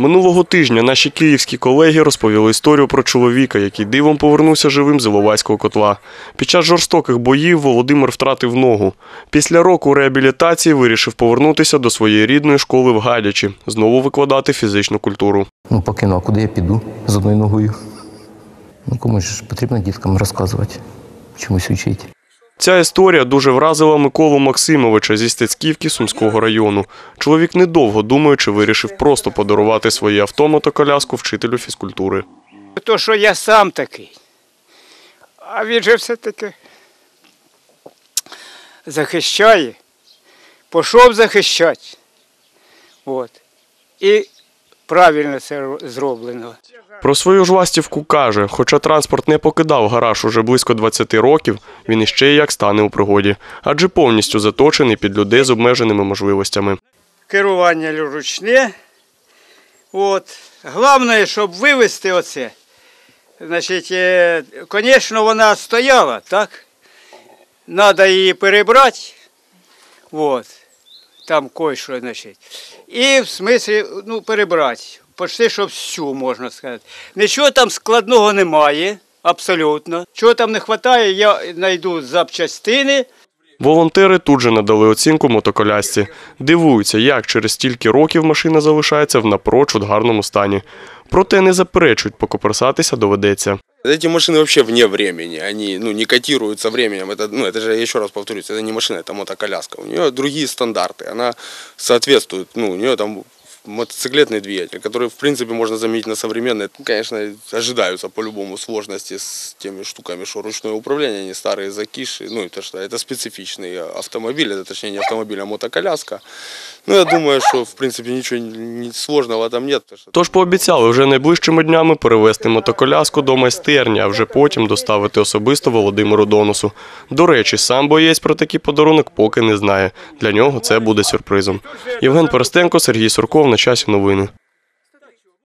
Минулого тижня наші київські колеги розповіли історію про чоловіка, який дивом повернувся живим з Іловайського котла. Під час жорстоких боїв Володимир втратив ногу. Після року реабілітації вирішив повернутися до своєї рідної школи в Гадячі, знову викладати фізичну культуру. Ну, покину, а куди я піду з одною ногою? Ну, комусь ж потрібно діткам розказувати, чомусь вчити. Ця історія дуже вразила Миколу Максимовича зі Стецьківки Сумського району. Чоловік недовго думаючи вирішив просто подарувати своє авто мотоколяску вчителю фізкультури. То, що я сам такий. А він же все-таки захищає. Пішов захищати. От. І правильно це зроблено. Про свою ж ластівку каже, хоча транспорт не покидав гараж уже близько 20 років, він іще як стане у пригоді, адже повністю заточений під людей з обмеженими можливостями. Керування ручне. От. Головне, щоб вивести оце. Значить, е, звісно, вона стояла, так? Треба її перебрати. От. Там кое-що, значить. І в смислі, ну, перебрати. Почти, щоб всю, можна сказати. Нічого там складного немає, абсолютно. Чого там не вистачає, я знайду запчастини. Волонтери тут же надали оцінку мотоколясці. Дивуються, як через стільки років машина залишається в напрочуд гарному стані. Проте не заперечують, покоперсатися доведеться. Эти машины вообще вне времени, они ну, не котируются временем. Это, ну, это же, я еще раз повторюсь, это не машина, это мотоколяска. У нее другие стандарты, она соответствует, ну, у нее там мотоциклетный двигатель, который, в принципе, можно заменить на современный. Ну, Конечно, ожидаются по-любому сложности с теми штуками, что ручное управление, они старые закиши. Ну, это что, это специфичный автомобиль, это точнее не автомобиль, а мотоколяска. Ну, я думаю, что, в принципе, ничего не- сложного там нет. потому что Тож пообіцяли вже найближчими днями перевезти мотоколяску до майстерні, а вже потім доставити особисто Володимиру Доносу. До речі, сам боєць про такий подарунок поки не знає. Для нього це буде сюрпризом. Євген Перестенко, Сергій Сурков на часі новини.